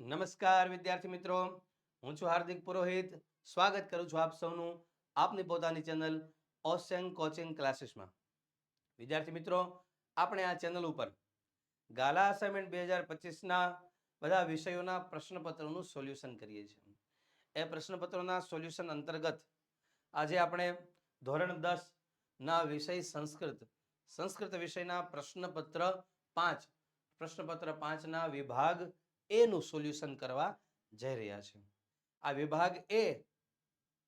નમસ્કાર, વિદ્યાર્થી મિત્રો. હું છું હાર્દિક પુરોહિત. સ્વાગત કરું છું આપ સૌનું આપની પોતાની ચેનલ ઓસેંગ કોચિંગ ક્લાસીસમાં. વિદ્યાર્થી મિત્રો, આપણે આ ચેનલ ઉપર ગાલા અસાઇનમેન્ટ બે હજાર પચીસના બધા વિષયોના પ્રશ્નપત્રોનું સોલ્યુશન કરીએ છીએ. એ પ્રશ્નપત્રોના સોલ્યુશન અંતર્ગત આજે આપણે ધોરણ દસ ના વિષય સંસ્કૃત સંસ્કૃત વિષયના પ્રશ્નપત્ર પાંચ, પ્રશ્નપત્ર પાંચના વિભાગ એનું સોલ્યુશન કરવા જઈ રહ્યા છે. આ વિભાગ એ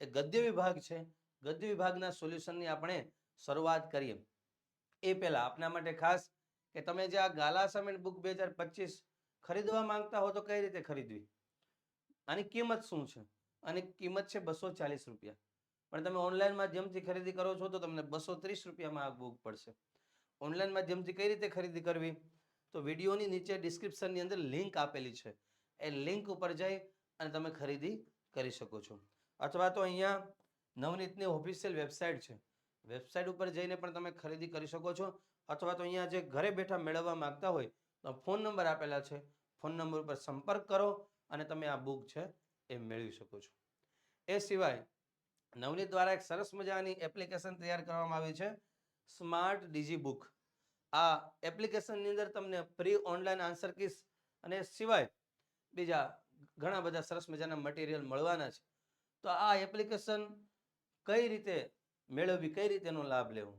એ ગદ્ય વિભાગ છે. ગદ્ય વિભાગના સોલ્યુશનની આપણે શરૂઆત કરીએ. એ પહેલા આપના માટે ખાસ કે તમે જે આ ગાલા અસાઇનમેન્ટ બુક બે હજાર પચીસ ખરીદવા માંગતા હો તો કઈ રીતે ખરીદવી? આની કિંમત શું છે? આની કિંમત છે બસો ચાલીસ રૂપિયા. પણ તમે ઓનલાઈન માધ્યમથી ખરીદી કરો છો તો તમને બસો ત્રીસ રૂપિયામાં આ બુક પડશે. ઓનલાઈન માધ્યમથી કઈ રીતે ખરીદી કરવી? તો વિડીયોની નીચે ડિસ્ક્રિપ્શનની અંદર લિંક આપેલી છે. એ લિંક ઉપર જઈ અને તમે ખરીદી કરી શકો છો. અથવા તો અહીંયા નવનીતની ઓફિશિયલ વેબસાઇટ છે. વેબસાઇટ ઉપર જઈને પણ તમે ખરીદી કરી શકો છો. અથવા તો અહીંયા જે ઘરે બેઠા મેળવવા માંગતા હોય, તો ફોન નંબર આપેલા છે. ફોન નંબર ઉપર સંપર્ક કરો અને તમે આ બુક છે એ મેળવી શકો છો. એ સિવાય, નવનીત દ્વારા એક સરસ મજાની એપ્લિકેશન તૈયાર કરવામાં આવી છે. સ્માર્ટ ડીજી બુક આ એપ્લિકેશનની અંદર તમને પ્રી ઓનલાઈન આન્સર કીસ અને સિવાય બીજા ઘણા બધા સરસ મજાના મટીરિયલ મળવાના છે. તો આ એપ્લિકેશન કઈ રીતે મેળવવી, કઈ રીતેનો લાભ લેવો?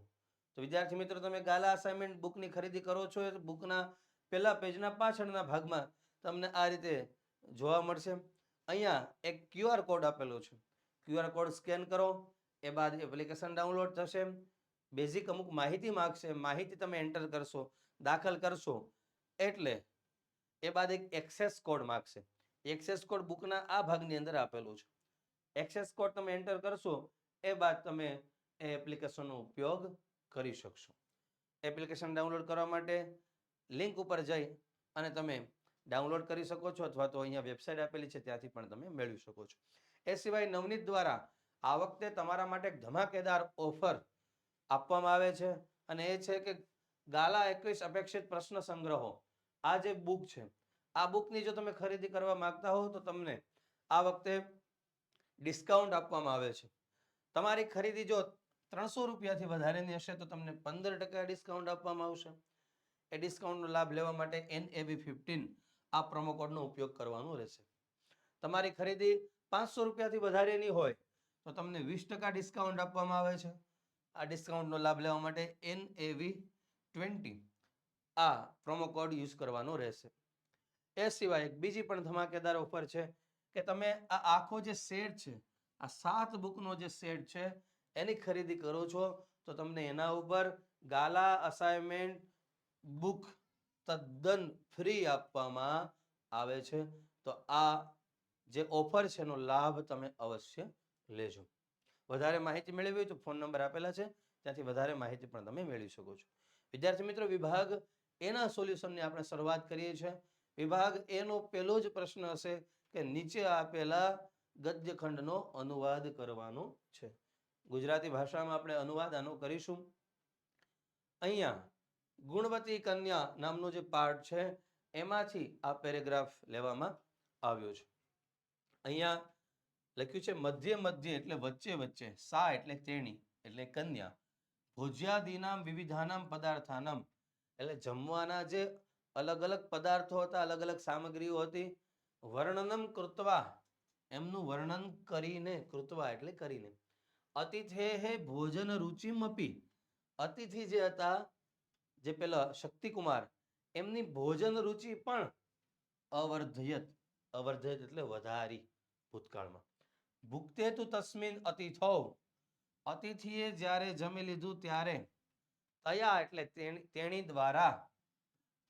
તો વિદ્યાર્થી મિત્રો, તમે ગાલા અસાઇનમેન્ટ બુકની ખરીદી કરો છો, એ બુકના પહેલા પેજના પાછળના ભાગમાં તમને આ રીતે જોવા મળશે. અહીંયા એક ક્યુઆર કોડ આપેલો છે. ક્યુઆર કોડ સ્કેન કરો, એ બાદ એપ્લિકેશન ડાઉનલોડ થશે. બેઝિક અમુક માહિતી માગશે, માહિતી તમે એન્ટર કરશો, દાખલ કરશો, એટલે એ બાદ એક એક્સેસ કોડ માગશે. એક્સેસ કોડ બુકના આ ભાગની અંદર આપેલો છે. એક્સેસ કોડ તમે એન્ટર કરશો, એ બાદ તમે એ એપ્લિકેશનનો ઉપયોગ કરી શકશો. એપ્લિકેશન ડાઉનલોડ કરવા માટે લિંક ઉપર જઈ અને તમે ડાઉનલોડ કરી શકો છો અથવા તો અહીંયા વેબસાઇટ આપેલી છે, ત્યાંથી પણ તમે મેળવી શકો છો. એ સિવાય નવનીત દ્વારા આ વખતે તમારા માટે ધમાકેદાર ઓફર આપવામાં આવે છે અને એ છે કે ગાલા એકવીસ અપેક્ષિત પ્રશ્ન સંગ્રહો. આ જે બુક છે. આ બુકની જો તમે ખરીદી કરવા માંગતા હો તો તમને આ વખતે ડિસ્કાઉન્ટ આપવામાં આવે છે. તમારી ખરીદી જો ત્રણસો રૂપિયાથી વધારેની હશે તો તમને પંદર ટકા ડિસ્કાઉન્ટ આપવામાં આવશે. એ ડિસ્કાઉન્ટનો લાભ લેવા માટે એન એબી ફિફ્ટીન આ પ્રોમો કોડનો ઉપયોગ કરવાનો રહેશે. તમારી ખરીદી પાંચસો રૂપિયાથી વધારેની હોય તો તમને વીસ ટકા ડિસ્કાઉન્ટ આપવામાં આવે છે. આ ડિસ્કાઉન્ટનો લાભ લેવા માટે એન એવી ટ્વેન્ટી આ પ્રોમો કોડ યુઝ કરવાનો રહેશે. એ સિવાય એક બીજી પણ ધમાકેદાર ઓફર છે કે તમે આ આખો જે સેટ છે, આ સાત બુકનો જે સેટ છે, એની ખરીદી કરો છો તો તમને એના ઉપર ગાલા અસાઇનમેન્ટ બુક તદ્દન ફ્રી આપવામાં આવે છે. તો આ જે ઓફર છે એનો લાભ તમે અવશ્ય લેજો. વધારે માહિતી મેળવવી હોય તો ફોન નંબર આપેલા છે. ત્યાંથી વધારે માહિતી પણ તમે મેળવી શકો છો. વિદ્યાર્થી મિત્રો, વિભાગ એના સોલ્યુશનની આપણે શરૂઆત કરીએ છીએ. વિભાગ એનો પહેલો જ પ્રશ્ન હશે કે નીચે આપેલા ગદ્યખંડનો અનુવાદ કરવાનો છે. ગુજરાતી ભાષામાં આપણે અનુવાદ આનો કરીશું. અહીંયા ગુણવતી કન્યા નામનો જે પાર્ટ છે, એમાંથી આ પેરેગ્રાફ લેવામાં આવ્યો છે. અહીંયા લખ્યું છે, મધ્ય મધ્ય એટલે વચ્ચે વચ્ચે, સા એટલે તેણી, એટલે કન્યા, ભોજ્યાદીનામ વિવિધાનામ પદાર્થાનામ. એટલે જમવાના જે અલગ અલગ પદાર્થો હતા, અલગ અલગ સામગ્રીઓ હતી, વર્ણનમ કૃતવા, એમનું વર્ણન કરીને, કૃતવા એટલે કરીને. અતિથે હે ભોજન રુચિમપી અતિથિ જે હતા, જે પેલા શક્તિકુમાર, એમની ભોજન રુચિ પણ અવર્ધયત અવર્ધયત એટલે વધારી ભૂતકાળમાં. ભુક્તે તું તસ્મિન અતિથો અતિથિએ જ્યારે જમી લીધું ત્યારે તયા એટલે તેણી દ્વારા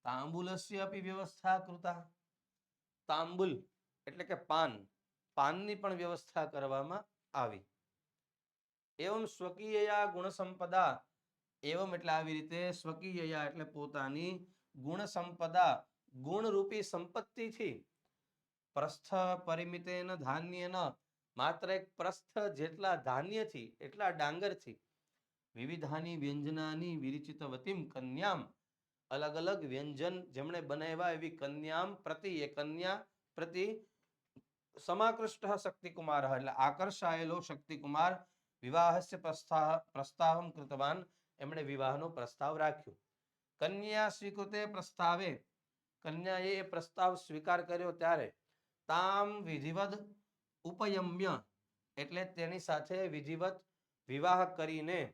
તાંબુલસ્ય અપી વ્યવસ્થા કૃતા. તાંબુલ એટલે કે પાન, પાનની પણ વ્યવસ્થા કરવામાં આવી. એવમ સ્વકીયયા ગુણ સંપદા એવમ એટલે આવી રીતે સ્વકીયયા એટલે પોતાની ગુણ સંપદા ગુણરૂપી સંપત્તિથી પ્રસ્થ પરિમિતેન ધાન્યેન માત્ર એક પ્રસ્થ જેટલા ધાન્યથી એટલા ડાંગરથી વિવિધાની વ્યંજનાની વિરિચિતવતીમ કન્યામ અલગ અલગ વ્યંજન જેમણે બનાવ્યા એવી કન્યામ પ્રતિ એ કન્યા પ્રતિ સમાકૃષ્ટ શક્તિકુમાર એટલે આકર્ષાયેલો શક્તિકુમાર વિવાહસ્ય પ્રસ્તાવમ કૃતવાન એમણે વિવાહનો પ્રસ્તાવ રાખ્યો. કન્યા સ્વીકૃતે પ્રસ્તાવે. કન્યાએ એ પ્રસ્તાવ સ્વીકાર કર્યો ત્યારે તામ વિધિવદ ઉપયમ્ય એટલે તેની સાથે વિધિવત વિવાહ કરીને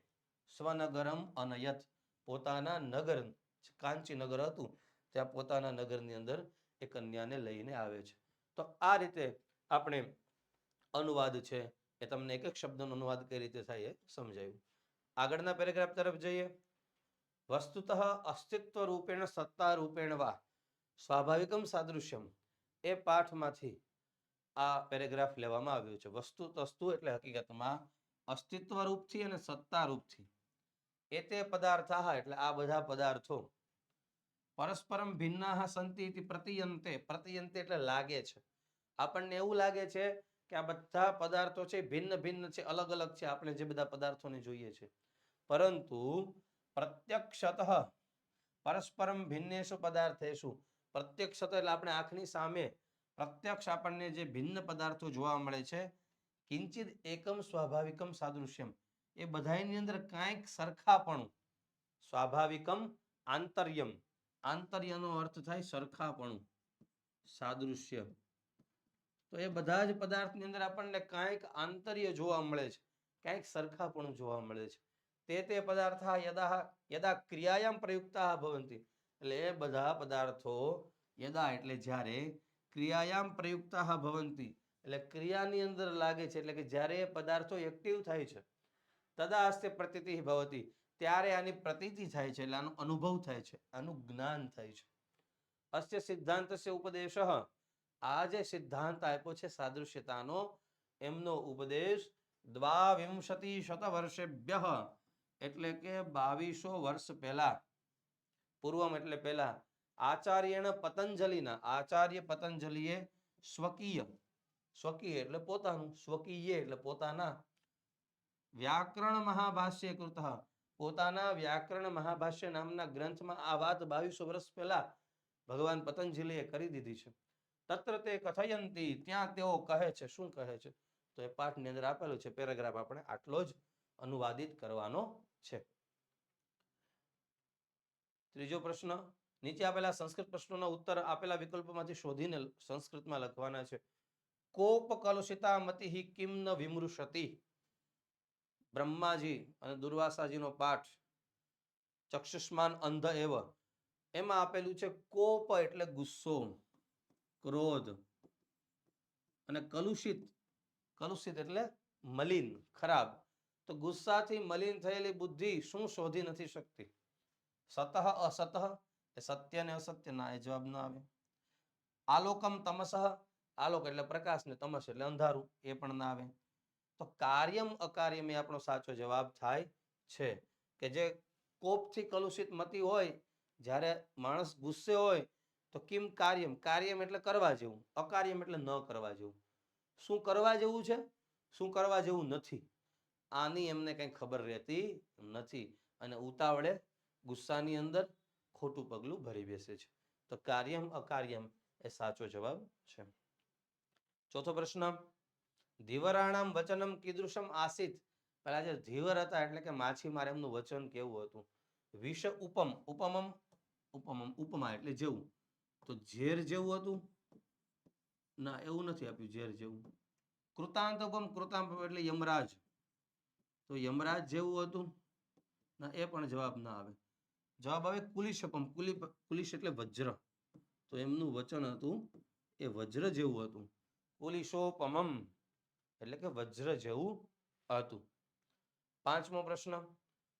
સ્વનગરમ અનયત. પોતાના નગર કાંચી નગર હતું. ત્યાં પોતાના નગરની અંદર એ કન્યાને લઈને આવે છે. તો આ રીતે આપણે અનુવાદ છે. એ તમને એક એક શબ્દનો અનુવાદ કઈ રીતે થાય એ સમજાયું. આગળના પેરેગ્રાફ તરફ જઈએ. વસ્તુતઃ અસ્તિત્વ રૂપેણ સત્તા રૂપેણ વા. સ્વાભાવિકમ સાદૃશ્યમ. એ પાઠમાંથી આ પેરેગ્રાફ લેવામાં આવ્યો છે. વસ્તુ, તસ્તુ એટલે હકીકતમાં અસ્તિત્વ રૂપથી અને સત્તા રૂપથી એ તે પદાર્થાહ એટલે આ બધા પદાર્થો. પરસ્પરમ ભિન્નાહ સંતિ પ્રતિયંતે. પ્રતિયંતે એટલે લાગે છે. આપણને એવું લાગે છે કે આ બધા પદાર્થો છે ભિન્ન ભિન્ન છે, અલગ અલગ છે. આપણે જે બધા પદાર્થોને જોઈએ છે. પરંતુ પ્રત્યક્ષતઃ પરસ્પરમ ભિન્નેશુ પદાર્થેશુ પ્રત્યક્ષત એટલે આપણે આંખની સામે પ્રત્યક્ષ આપણને જે ભિન્ન પદાર્થો જોવા મળે છે, કિંચિત એકમ સ્વાભાવિકમ સાદૃશ્યમ, એ બધાની અંદર કાંઈક સરખાપણું. સ્વાભાવિકમ, આંતર્યમ. આંતર્યનો અર્થ થાય સરખાપણું. સાદૃશ્ય તો એ બધા જ પદાર્થની અંદર આપણને કાંઈક આંતર્ય જોવા મળે છે, કાંઈક સરખાપણું જોવા મળે છે. તે તે પદાર્થ યદા યદા ક્રિયાયામ પ્રયુક્તા ભવંતી. એટલે એ બધા પદાર્થો યદા એટલે જ્યારે ક્રિયાયામ પ્રયુક્તા ભવંતી. એટલે ક્રિયાની અંદર લાગે છે, એટલે કે જ્યારે એ પદાર્થો એક્ટિવ થાય છે, તદા હસ્તે પ્રતીતિ ભવતી, ત્યારે આની પ્રતીતિ થાય છે, એટલે આનો અનુભવ થાય છે, આનું જ્ઞાન થાય છે. અસ્ય સિદ્ધાંતસ્ય ઉપદેશ. આ જે સિદ્ધાંત આપ્યો છે સાદૃશ્યતાનો, એમનો ઉપદેશ દ્વાવિંશતિ શત વર્ષેભ્ય એટલે કે બાવીસો વર્ષ પહેલા, પૂર્વમ એટલે પહેલા આચાર્યણ પતંજલિના, આચાર્ય પતંજલિએ સ્વકીય સ્વકીય એટલે પોતાનું, સ્વકીય એટલે પોતાના વ્યાકરણ મહાભાષ્ય કૃત. પોતાના વ્યાકરણ મહાભાષ્ય નામના ગ્રંથમાં આ વાત બાવીસો વર્ષ પહેલા ભગવાન પતંજલિએ કરી દીધી છે. તત્ર તે કથયંતી, ત્યાં તેઓ કહે છે, શું કહે છે? તો એ પાઠની અંદર આપેલું છે, પેરેગ્રાફ આપણે આટલો જ અનુવાદિત કરવાનો છે. ત્રીજો પ્રશ્ન નીચે આપેલા સંસ્કૃત પ્રશ્નોના ઉત્તર આપેલા વિકલ્પોમાંથી શોધીને સંસ્કૃતમાં લખવાના છે. કોપ કલુષિતા મતિ કિમ ન વિમૃશતી? બ્રહ્માજી અને દુર્વાસાજીનો પાઠ ચક્ષુષ્માન અંધ એવ. એમાં આપેલું છે કોપ એટલે ગુસ્સો, ક્રોધ અને કલુષિત. કલુષિત એટલે મલિન, ખરાબ. તો ગુસ્સાથી મલિન થયેલી બુદ્ધિ શું શોધી નથી શકતી? સતહ અસતઃ એ સત્ય ને અસત્ય ના એ જવાબ ન આવે. આલોકમ તમસઃ, આલોક એટલે પ્રકાશ ને તમસ એટલે અંધારું, એ પણ ના આવે. તો કાર્યમ અકાર્યમ એ આપણો સાચો જવાબ થાય છે. કે જે કોપથી કલુષિત મતી હોય, જ્યારે માણસ ગુસ્સે હોય, તો કિમ કાર્યમ? કાર્યમ એટલે કરવા જેવું, અકાર્યમ એટલે ન કરવા જેવું. શું કરવા જેવું છે? શું કરવા જેવું નથી. આની એમને કંઈ ખબર રહેતી નથી. અને ઉતાવળે ગુસ્સાની અંદર ખોટું પગલું ભરી બેસે છે. તો કાર્યમ અકાર્યમ એ સાચો જવાબ છે. ચોથો પ્રશ્ન, ધીવરાણામ વચનમ કીદૃશમ આસિત. પેલા જે ધીવર હતા એટલે કે માછીમાર એમનું વચન કેવું હતું? વિષ ઉપમ, ઉપમમ ઉપમમ, ઉપમા એટલે જેવું. તો ઝેર જેવું હતું? ના, એવું નથી આપ્યું, ઝેર જેવું. કૃતાંત ઉપમ, કૃતાંત એટલે યમરાજ. તો યમરાજ જેવું હતું? ના, એ પણ જવાબ ના આવે. જવાબ આવે કુલિશકમ કુલી કુલિશ એટલે વજ્ર. તો એમનું વચન હતું એ વજ્ર જેવું હતું. કુલિશોપમમ એટલે કે વજ્ર જેવું હતું. પાંચમો પ્રશ્ન.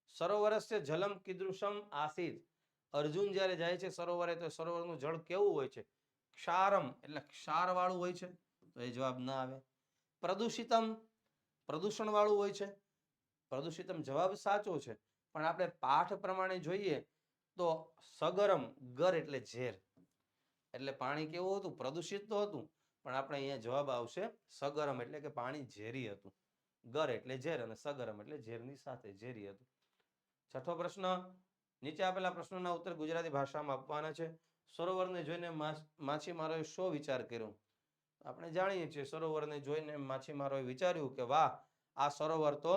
સરોવરસ્ય જલમ કીદૃશમ આસિત અર્જુન જ્યારે જાય છે સરોવરે તો સરોવરનું જળ કેવું હોય છે? ક્ષારમ. એટલે ક્ષાર વાળું હોય છે. તો એ જવાબ ના આવે. પ્રદૂષિતમ. પ્રદૂષણ વાળું હોય છે. પ્રદૂષિતમ જવાબ સાચો છે. પણ આપણે પાઠ પ્રમાણે જોઈએ તો સગરમ ગર એટલે ઝેર. એટલે પાણી કેવું હતું? પ્રદૂષિત તો હતું, પણ આપણે અહીંયા જવાબ આવશે સગરમ એટલે કે પાણી ઝેરી હતું. ગર એટલે ઝેર અને સગરમ એટલે ઝેરની સાથે ઝેરી હતું. છઠ્ઠો પ્રશ્ન, નીચે આપેલા પ્રશ્નોના ઉત્તર ગુજરાતી ભાષામાં આપવાના છે. સરોવરને જોઈને માછીમારોએ શો વિચાર કર્યો? આપણે જાણીએ છીએ સરોવરને જોઈને માછીમારોએ વિચાર્યું કે વાહ, આ સરોવર તો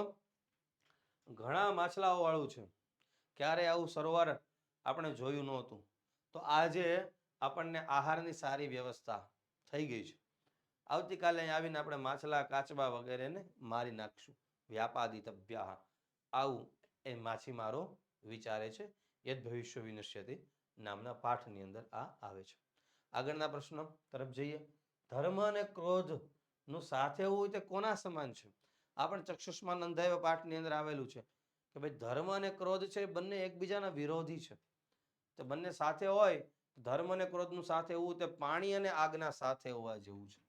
ઘણા માછલાઓવાળું છે. ક્યારે આવું સરોવર આપણે જોયું નહોતું. તો આજે આપણને આહારની સારી વ્યવસ્થા થઈ ગઈ છે. આવતીકાલે અહીં આવીને આપણે માછલા કાચબા વગેરેને મારી નાખશું. વ્યાપાદિતભ્યા આવું એ માછીમારો વિચારે છે. યદ ભવિષ્ય વિનશ્યતિ નામના પાઠની અંદર આ આવે છે. આગળના પ્રશ્ન તરફ જઈએ. ધર્મ અને ક્રોધનું સાથે હોય તે કોના સમાન છે? આ પણ ચક્ષુષ્માન નંધાય પાઠની અંદર આવેલું છે કે ભાઈ ધર્મ અને ક્રોધ છે બંને એકબીજાના વિરોધી છે. તો બંને સાથે હોય ધર્મ અને ક્રોધનું સાથે હોવું તે પાણી અને આગના સાથે હોવા જેવું છે.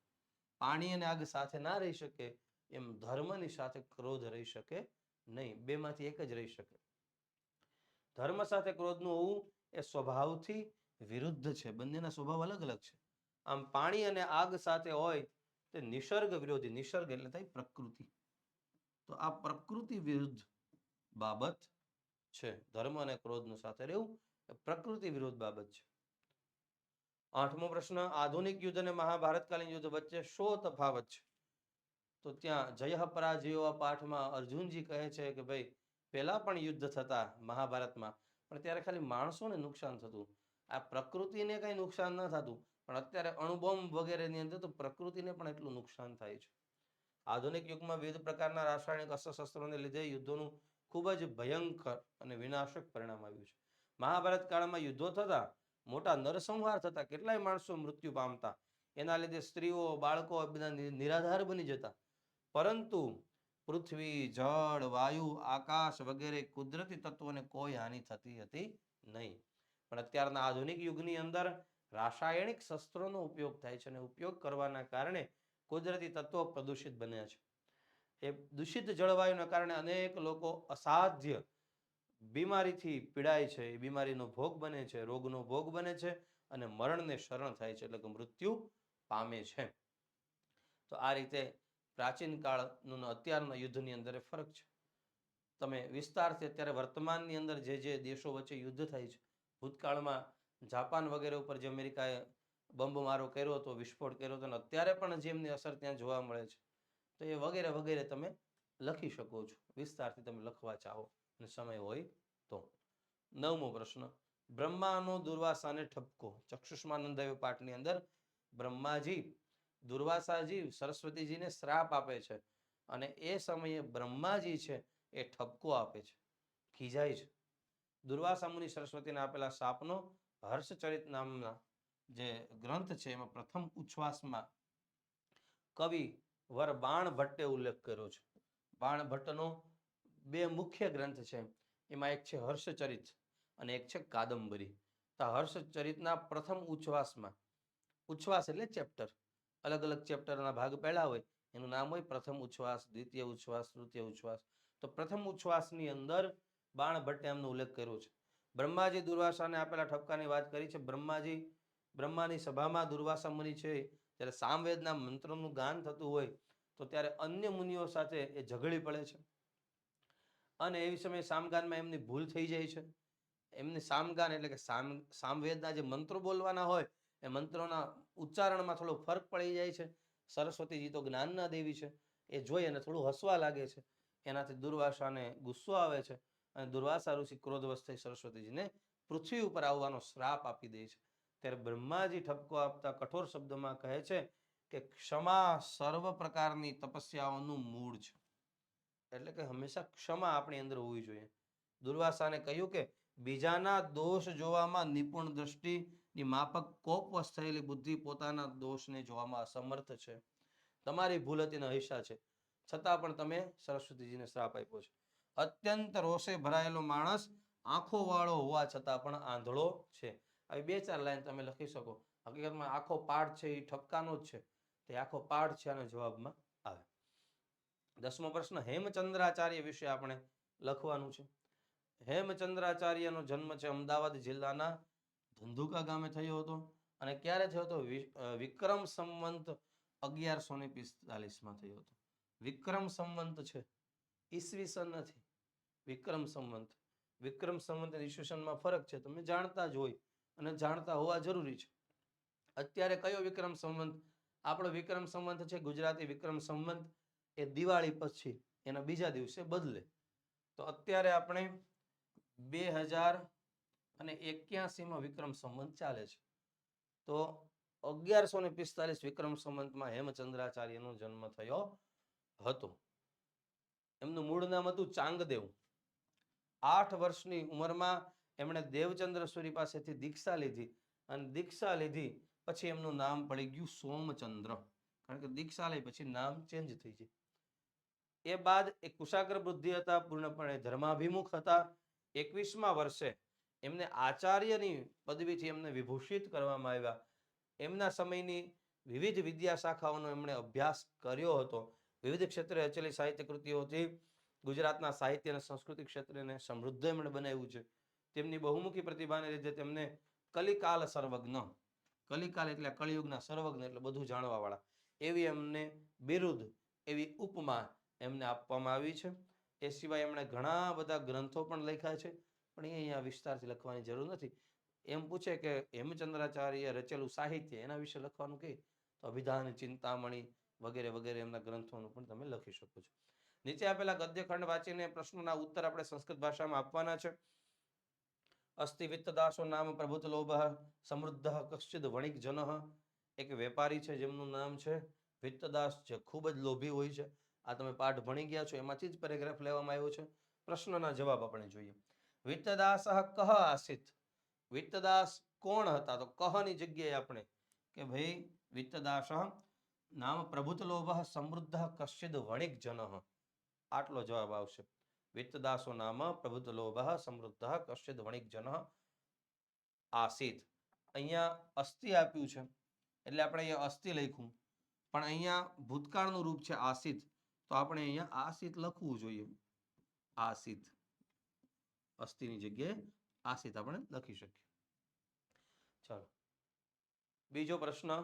પાણી અને આગ સાથે ના રહી શકે એમ ધર્મની સાથે ક્રોધ રહી શકે નહીં. બેમાંથી એક જ રહી શકે. ધર્મ સાથે ક્રોધનું હોવું એ સ્વભાવથી વિરુદ્ધ છે. બંનેના સ્વભાવ અલગ અલગ છે. આમ પાણી અને આગ સાથે હોય તે નિસર્ગ વિરોધી. નિસર્ગ એટલે થાય પ્રકૃતિ. તો આ પ્રકૃતિ વિરુદ્ધ બાબત છે. ધર્મ અને ક્રોધનું સાથે રહેવું એ પ્રકૃતિ વિરુદ્ધ બાબત છે. આઠમો પ્રશ્ન, આધુનિક યુદ્ધ અને મહાભારતકાલીન યુદ્ધ વચ્ચે શો તફાવત છે? તો ત્યાં જય પરાજયો પાઠમાં અર્જુનજી કહે છે કે ભાઈ, પહેલા પણ યુદ્ધ થતા મહાભારતમાં, પણ ત્યારે ખાલી માણસોને નુકસાન થતું. આ પ્રકૃતિને કઈ નુકસાન ન થતું, પણ અત્યારે અણુબોમ્બ વગેરેની અંદર તો પ્રકૃતિને પણ એટલું નુકસાન થાય છે. આધુનિક યુગમાં વિવિધ પ્રકારના રાસાયણિક અસ્ત્રશસ્ત્રોને લીધે યુદ્ધોનું ખૂબ જ ભયંકર અને વિનાશક પરિણામ આવ્યું છે. મહાભારત કાળમાં યુદ્ધો થતા, મોટા નરસંહાર થતા, કેટલાય માણસો મૃત્યુ પામતા. એના લીધે સ્ત્રીઓ, બાળકો બધા નિરાધાર બની જતા. પરંતુ પૃથ્વી, જળ, વાયુ, આકાશ વગેરે કુદરતી તત્વોને કોઈ હાનિ થતી હતી નહીં. પણ અત્યારના આધુનિક યુગની અંદર રાસાયણિક શસ્ત્રોનો ઉપયોગ થાય છે અને ઉપયોગ કરવાના કારણે કુદરતી તત્વો પ્રદૂષિત બન્યા છે. એ દૂષિત જળવાયુના કારણે અનેક લોકો અસાધ્ય બીમારીથી પીડાય છે. એ બીમારીનો ભોગ બને છે, રોગનો ભોગ બને છે અને મરણને શરણ થાય છે એટલે કે મૃત્યુ પામે છે. તો આ રીતે પ્રાચીન કાળનું અત્યારના યુદ્ધની અંદર ફરક છે. તમે વિસ્તારથી અત્યારે વર્તમાનની અંદર જે જે દેશો વચ્ચે યુદ્ધ થાય છે, ભૂતકાળમાં જાપાન વગેરે ઉપર જે અમેરિકાએ બોમ્બમારો કર્યો હતો, વિસ્ફોટ કર્યો હતો અને અત્યારે પણ જે એમની અસર ત્યાં જોવા મળે છે. તો એ વગેરે વગેરે તમે લખી શકો છો. વિસ્તારથી તમે લખવા ચાહો અને સમય હોય તો. નવમો પ્રશ્ન, બ્રહ્માનો દુર્વાસાને ઠપકો. ચક્ષુષ્માનંદ પાઠની અંદર બ્રહ્માજી, દુર્વાસાજી સરસ્વતીજીને શ્રાપ આપે છે અને એ સમયે બ્રહ્માજી છે એ ઠપકો આપે છે. ખીજાય છે. દુર્વાસા મુનિ સરસ્વતીને આપેલા શાપનો હર્ષચરિત નામના જે ગ્રંથ છે એમાં પ્રથમ ઉચ્છ્વાસમાં કવિ વર બાણ ભટ્ટે ઉલ્લેખ કર્યો છે. બાણ ભટ્ટનો બે મુખ્ય ગ્રંથ છે. એમાં એક છે હર્ષચરિત અને એક છે કાદંબરી. તો હર્ષચરિતના પ્રથમ ઉચ્છ્વાસમાં, ઉચ્છ્વાસ એટલે ચેપ્ટર. અલગ અલગ ચેપ્ટરના ભાગ પહેલા હોય, એનું નામ હોય પ્રથમ ઉચ્છ્વાસ, દ્વિતીય ઉચ્છ્વાસ, તૃતીય ઉચ્છ્વાસ. તો પ્રથમ ઉચ્છ્વાસની અંદર બાણ ભટ્ટે એમનો ઉલ્લેખ કર્યો છે. બ્રહ્માજી દુર્વાસાને આપેલા ઠપકાની વાત કરી છે. બ્રહ્માજી બ્રહ્માની સભામાં દુર્વાસા મુનિ છે, જ્યારે સામવેદના મંત્રનું ગાન થતું હોય, તો ત્યારે અન્ય મુનિઓ સાથે એ ઝઘડી પડે છે. અને એવી સમયે સામગાનમાં એમની ભૂલ થઈ જાય છે. એમની સામગાન એટલે કે સામ, સામવેદના જે મંત્રો બોલવાના હોય, એ મંત્રોના ઉચ્ચારણમાં થોડો ફરક પડી જાય છે. સરસ્વતીજી તો જ્ઞાનના દેવી છે. એ જોઈ અને થોડું હસવા લાગે છે. એનાથી દુર્વાસાને ગુસ્સો આવે છે. અને દુર્વાસા ઋષિ ક્રોધવશ થઈ સરસ્વતીજીને પૃથ્વી ઉપર આવવાનો શ્રાપ આપી દે છે. ત્યારે બ્રહ્માજી ઠપકો આપતા કઠોર શબ્દમાં કહે છે કે ક્ષમા સર્વ પ્રકારની તપસ્યાઓનું મૂળ છે. એટલે કે હંમેશા ક્ષમા આપણી અંદર હોવી જોઈએ. દુર્વાસાને કહ્યું કે બીજાના દોષ જોવામાં નિપુણ દ્રષ્ટિની માફક કોપવશ થયેલી બુદ્ધિ પોતાના દોષને જોવામાં અસમર્થ છે. તમારી ભૂલ હતી ને છે. છતાં પણ તમે સરસ્વતીજીને શ્રાપ આપ્યો છે. અત્યંત રોષે ભરાયેલો માણસ આંખો વાળો હોવા છતાં પણ આંધળો છે. આવી બે ચાર લાઈન તમે લખી શકો. હકીકતમાં આખો પાઠ છે એ ઠપકાનો જ છે. તે આખો પાઠ છે આનો જવાબમાં આવે. દસમો પ્રશ્ન, હેમચંદ્રાચાર્ય વિશે આપણે લખવાનું છે. હેમચંદ્રાચાર્યનો જન્મ છે અમદાવાદ જિલ્લાના ધંધુકા ગામે થયો હતો. અને ક્યારે થયો હતો? વિક્રમ સંવંત અગિયારસો ને પિસ્તાલીસમાં થયો હતો. વિક્રમ સંવંત છે. ઈસવીસન નથી. વિક્રમ સંવંત. વિક્રમ સંવંત ઈસવીસનમાં ફરક છે. તમે જાણતા જ હોય અને જાણતા હોવા જરૂરી છે. અત્યારે કયો વિક્રમ સંવંત? આપણો વિક્રમ સંવંત છે, ગુજરાતી વિક્રમ સંવંત, એ દિવાળી પછી, એના બીજા દિવસે બદલે. તો અત્યારે આપણે બે હજાર અને એક્યાસીમાં વિક્રમ સંવંત ચાલે છે. તો અગિયારસો ને પિસ્તાલીસ વિક્રમ સંવંતમાં હેમચંદ્રાચાર્યનો જન્મ થયો હતો. એમનું મૂળ નામ હતું ચાંગદેવ. આઠ વર્ષની ઉંમરમાં એમણે દેવચંદ્ર સૂરી પાસેથી દીક્ષા લીધી અને દીક્ષા લીધી પછી એમનું નામ પડી ગયું સોમચંદ્ર. કારણ કે દીક્ષા લઈ પછી નામ ચેન્જ થઈ જાય. એ બાદ એ કુશાગ્ર બુદ્ધિ હતા, પૂર્ણપણે ધર્માભિમુખ હતા. એકવીસમા વર્ષે એમને આચાર્યની પદવીથી એમને વિભૂષિત કરવામાં આવ્યા. એમના સમયની વિવિધ વિદ્યા શાખાઓનો એમણે અભ્યાસ કર્યો હતો. વિવિધ ક્ષેત્રે રચેલી સાહિત્ય કૃતિઓથી ગુજરાતના સાહિત્ય અને સંસ્કૃતિ ક્ષેત્રને સમૃદ્ધ એમણે બનાવ્યું છે. તેમની બહુમુખી પ્રતિભાને લીધે તેમને કલિકાલ સર્વજ્ઞ, કલિકાલ એટલે કળિયુગના સર્વજ્ઞ એટલે બધું જાણવાવાળા, એવી એમને બિરુદ, એવી ઉપમા એમને આપવામાં આવી છે. એ સિવાય એમણે ઘણા બધા ગ્રંથો પણ લખ્યા છે, પણ એ અહીંયા વિસ્તારથી લખવાની જરૂર નથી. એમ પૂછે કે હેમચંદ્રાચાર્ય રચેલું સાહિત્ય એના વિશે લખવાનું કે? તો અભિધાન, ચિંતામણી વગેરે વગેરે એમના ગ્રંથોનું પણ તમે લખી શકો છો. નીચે આપેલા ગદ્યખંડ વાંચીને પ્રશ્નોના ઉત્તર આપણે સંસ્કૃત ભાષામાં આપવાના છે. અસ્તિ વિત્તદાસો નામ પ્રભુત લોભ, સમૃદ્ધ કશ્ચિત વણિક જન એક વેપારી છે જેમનું નામ છે વિત્તદાસ જે ખૂબ જ લોભી હોય છે. આ તમે પાઠ ભણી ગયા છો, એમાંથી જ પેરેગ્રાફ લેવામાં આવ્યો છે. પ્રશ્નના જવાબ આપણે જોઈએ. વિત્તદાસ કહ આસિત? વિત્તદાસ કોણ હતા? તો કહની જગ્યાએ આપણે કે ભાઈ વિત્તદાસ નામ પ્રભુત લોભ, સમૃદ્ધ કશ્ચિત વણિક જન આટલો જવાબ આવશે. વિત્તદાસો નામ પ્રભુત લોભ સમૃદ્ધ કશ્ચિદ વણિક જન આસીત અહીંયા અસ્થિ આપ્યું છે એટલે આપણે અહીંયા અસ્થિ લખ્યું પણ અહીંયા ભૂતકાળનું રૂપ છે આસિત તો આપણે અહીંયા આસિત લખવું જોઈએ આસિત અસ્થિની જગ્યાએ આસિત આપણે લખી શકીએ ચાલો બીજો પ્રશ્ન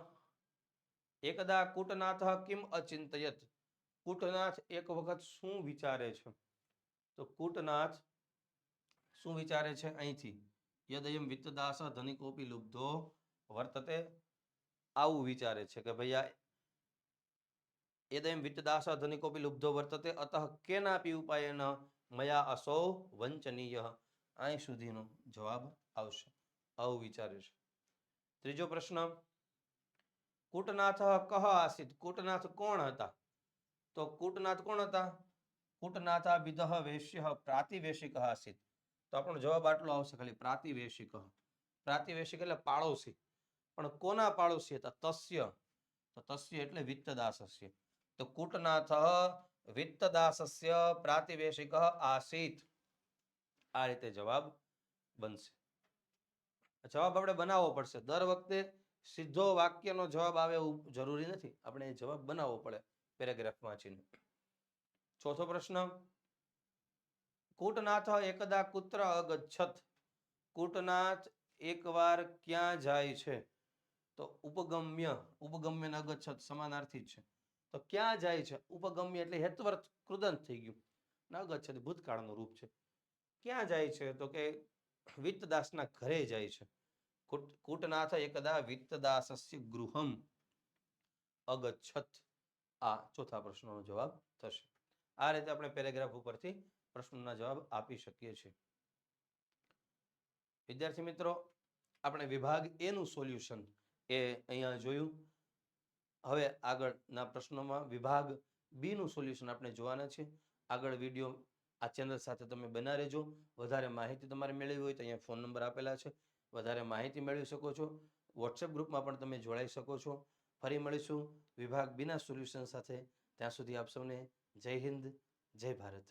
એકદા કૂટનાથ કિમ અચિંતયત કૂટનાથ એક વખત શું વિચારે છે તો કૂટનાથ શું વિચારે છે અહીંથી? યદયમ વિત્તદાસ ધનિકોપી લુબ્ધો વર્તતે આવું વિચારે છે કે ભાઈ આ યદયમ વિત્તદાસ ધનિકોપી લુબ્ધો વર્તતે અતઃ કેનાપી ઉપાયેન મયા અસો વંચનીય. અહીં સુધીનો જવાબ આવશે. આવું વિચારે છે. ત્રીજો પ્રશ્ન. કૂટનાથ કહ આસિત? કૂટનાથ કોણ હતા? તો કૂટનાથ કોણ હતા? કૂટનાથા વિદહ વેશ્ય પ્રાતિવેશિક આસિત. તો આપણો જવાબ આટલો આવશે ખાલી પ્રાતિવેશિક. પ્રાતિવેશિક એટલે પાડોશી. પણ કોના પાડોશી હતા? તસ્ય. તો તસ્ય એટલે વિત્તદાસસ્ય. તો કૂટનાથ વિત્તદાસસ્ય પ્રાતિવેશિક આસિત. આ રીતે જવાબ બનશે. જવાબ આપણે બનાવવો પડશે. દર વખતે સીધો વાક્યનો જવાબ આવે એવું જરૂરી નથી. આપણે જવાબ બનાવવો પડે. પેરેગ્રાફ વાંચીને. ચોથો પ્રશ્ન, કૂટનાથ એકદા કુત્ર અગચ્છત. કૂટનાથ એકવાર ક્યાં જાય છે? તો ઉપગમ્ય ઉપગમ્ય ને અગચ્છત સમાનાર્થી જ છે. તો ક્યાં જાય છે? ઉપગમ્ય એટલે હેતવર્થ કૃદંત થઈ ગયું. ને અગચ્છત ભૂતકાળનું રૂપ છે. ક્યાં જાય છે? તો કે વિત્તદાસના ઘરે જાય છે. કૂટ- કૂટનાથ એકદા વિત્તદાસસ્ય ગૃહમ અગચ્છત. આ ચોથા પ્રશ્નનો જવાબ થશે. આ રીતે આપણે પેરેગ્રાફ ઉપરથી પ્રશ્નોના જવાબ આપી શકીએ છીએ. વિદ્યાર્થી મિત્રો, આપણે વિભાગ એનું સોલ્યુશન એ અહીંયા જોયું. હવે આગળના પ્રશ્નોમાં વિભાગ બીનું સોલ્યુશન આપણે જોવાના છે. આગળ વીડિયો આ ચેનલ સાથે તમે બના રહેજો. વધારે માહિતી તમારે મેળવી હોય તો અહીંયા ફોન નંબર આપેલા છે. વધારે માહિતી મેળવી શકો છો. વોટ્સએપ ગ્રુપમાં પણ તમે જોડાઈ શકો છો. ફરી મળીશું વિભાગ બીના સોલ્યુશન સાથે. ત્યાં સુધી આપ સૌને જય હિન્દ જય ભારત.